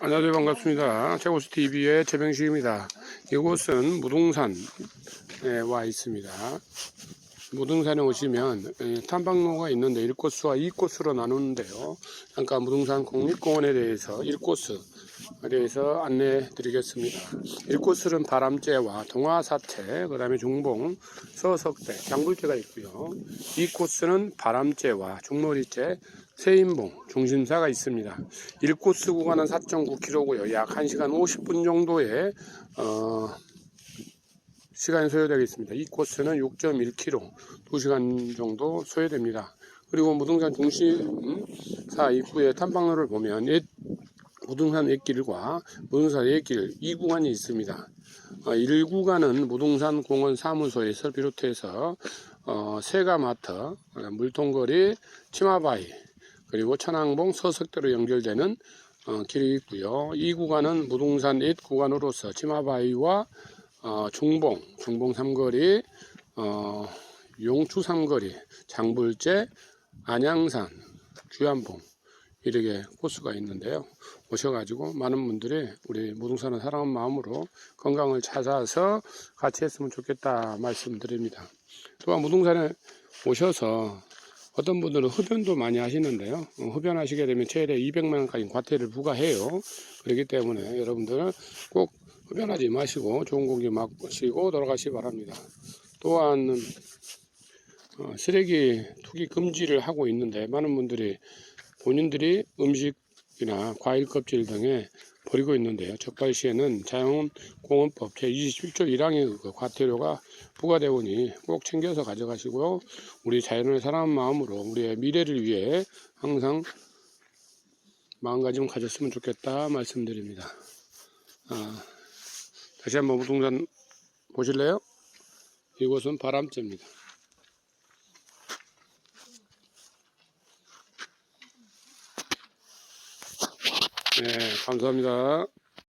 안녕하세요. 반갑습니다. 최고수 TV의 최병식입니다. 이곳은 무등산 에와 있습니다 무등산에 오시면 에, 탐방로가 있는데 1코스와 2코스로 나누는데요 잠깐 무등산 국립공원에 대해서 1코스에 대해서 안내 드리겠습니다 1코스는 바람재와 동화사태 그 다음에 중봉 서석대 장불재가 있고요 2코스는 바람재와 중머리재 세인봉 중심사가 있습니다. 1코스 구간은 4.9km고요. 약 1시간 50분 정도의 어, 시간이 소요되겠습니다. 2코스는 6.1km, 2시간 정도 소요됩니다. 그리고 무등산 중심사 입구의 탐방로를 보면 옛 무등산 옛길과 무등산 옛길 2구간이 있습니다. 어, 1구간은 무등산 공원 사무소에서 비롯해서 어, 세가마트, 물통거리, 치마바위, 그리고 천왕봉 서석대로 연결되는 어, 길이 있고요. 이 구간은 무등산 옛 구간으로서 치마바위와 어, 중봉, 중봉 삼거리, 어, 용추 삼거리, 장불재, 안양산, 귀안봉 이렇게 코스가 있는데요. 오셔가지고 많은 분들이 우리 무등산을 사랑하는 마음으로 건강을 찾아서 같이 했으면 좋겠다 말씀드립니다. 또한 무등산에 오셔서 어떤 분들은 흡연도 많이 하시는데요. 어, 흡연하시게 되면 최대 200만 원까지 과태를 부과해요. 그렇기 때문에 여러분들 꼭 흡연하지 마시고 좋은 공기 마시고 돌아가시기 바랍니다. 또한 어, 쓰레기 투기 금지를 하고 있는데 많은 분들이 본인들이 음식이나 과일 껍질 등에 버리고 있는데요. 적발 시에는 자연공원법 제27조 1항의 그 과태료가 부과되오니 꼭 챙겨서 가져가시고요. 우리 자연을 사랑하는 마음으로 우리의 미래를 위해 항상 마음가짐 가졌으면 좋겠다 말씀드립니다. 아, 다시 한번 무등산 보실래요? 이곳은 바람재입니다. 네, 감사합니다.